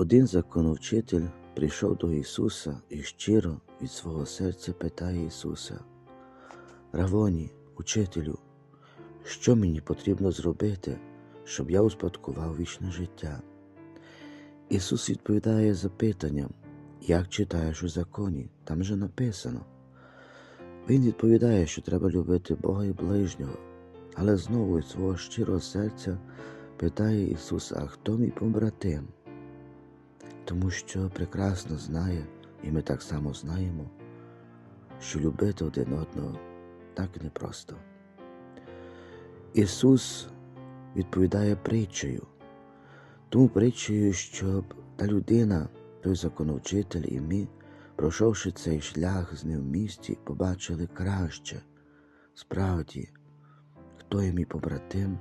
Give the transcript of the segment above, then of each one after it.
Один законовчитель прийшов до Ісуса і щиро від свого серця питає Ісуса: Равоні, учителю, що мені потрібно зробити, щоб я успадкував вічне життя? Ісус відповідає запитанням, як читаєш у законі, там же написано. Він відповідає, що треба любити Бога і ближнього, але знову від свого щирого серця питає Ісус, а хто мій побратим? Тому що прекрасно знає, і ми так само знаємо, що любити один одного так непросто. Ісус відповідає притчею, тому притчею, щоб та людина, той законовчитель і ми, пройшовши цей шлях з ним в місті, побачили краще, справді, хто є мій побратим,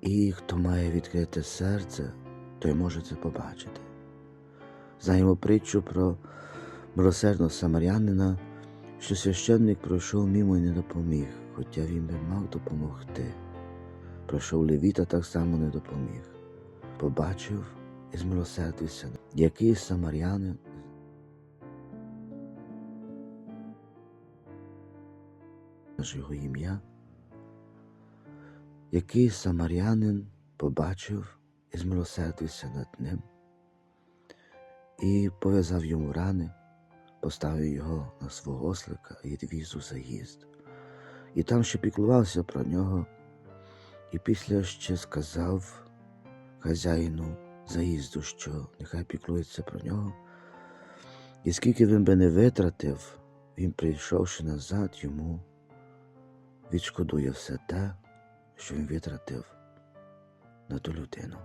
і хто має відкрите серце, той може це побачити. Знаємо притчу про милосердного самарянина, що священник пройшов мимо і не допоміг, хоча він би мав допомогти. Пройшов левіта так само не допоміг. Побачив і змилосердився, який самарянин його ім'я, який самарянин побачив і змилосердився над ним, і пов'язав йому рани, поставив його на свого ослика і відвіз у заїзд. І там ще піклувався про нього, і після ще сказав хазяїну заїзду, що нехай піклується про нього. І скільки він би не витратив, він, прийшовши назад, йому відшкодує все те, що він витратив на ту людину.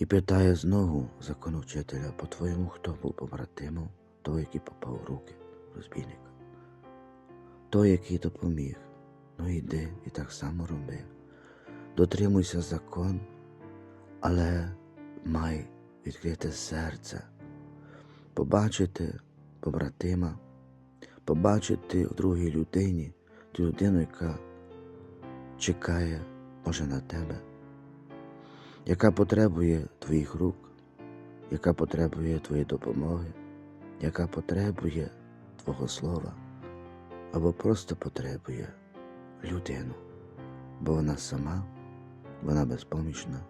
І питає знову законовчителя, по-твоєму, хто був побратимом того, який попав у руки розбійника? Той, який допоміг, ну йди і так само роби. Дотримуйся закон, але май відкрите серце, побачити побратима, побачити в другій людині ту людину, яка чекає, може, на тебе, яка потребує твоїх рук, яка потребує твоєї допомоги, яка потребує Твого слова, або просто потребує людину, бо вона сама, вона безпомічна,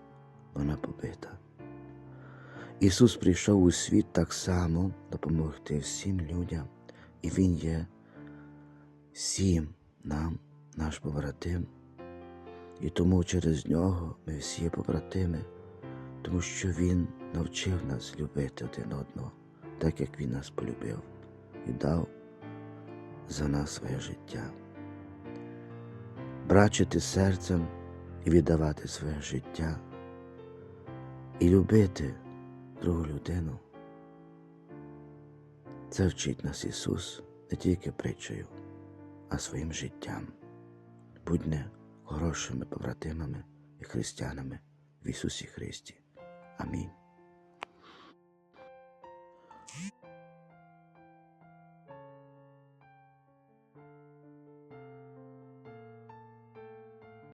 вона побита. Ісус прийшов у світ так само допомогти всім людям, і Він є всім нам, наш побратим. І тому через нього ми всі є побратими, тому що Він навчив нас любити один одного, так як Він нас полюбив і дав за нас своє життя. Брачити серцем і віддавати своє життя, і любити другу людину. Це вчить нас Ісус не тільки притчею, а своїм життям. Будьне хорошими побратимами і християнами в Ісусі Христі. Амінь.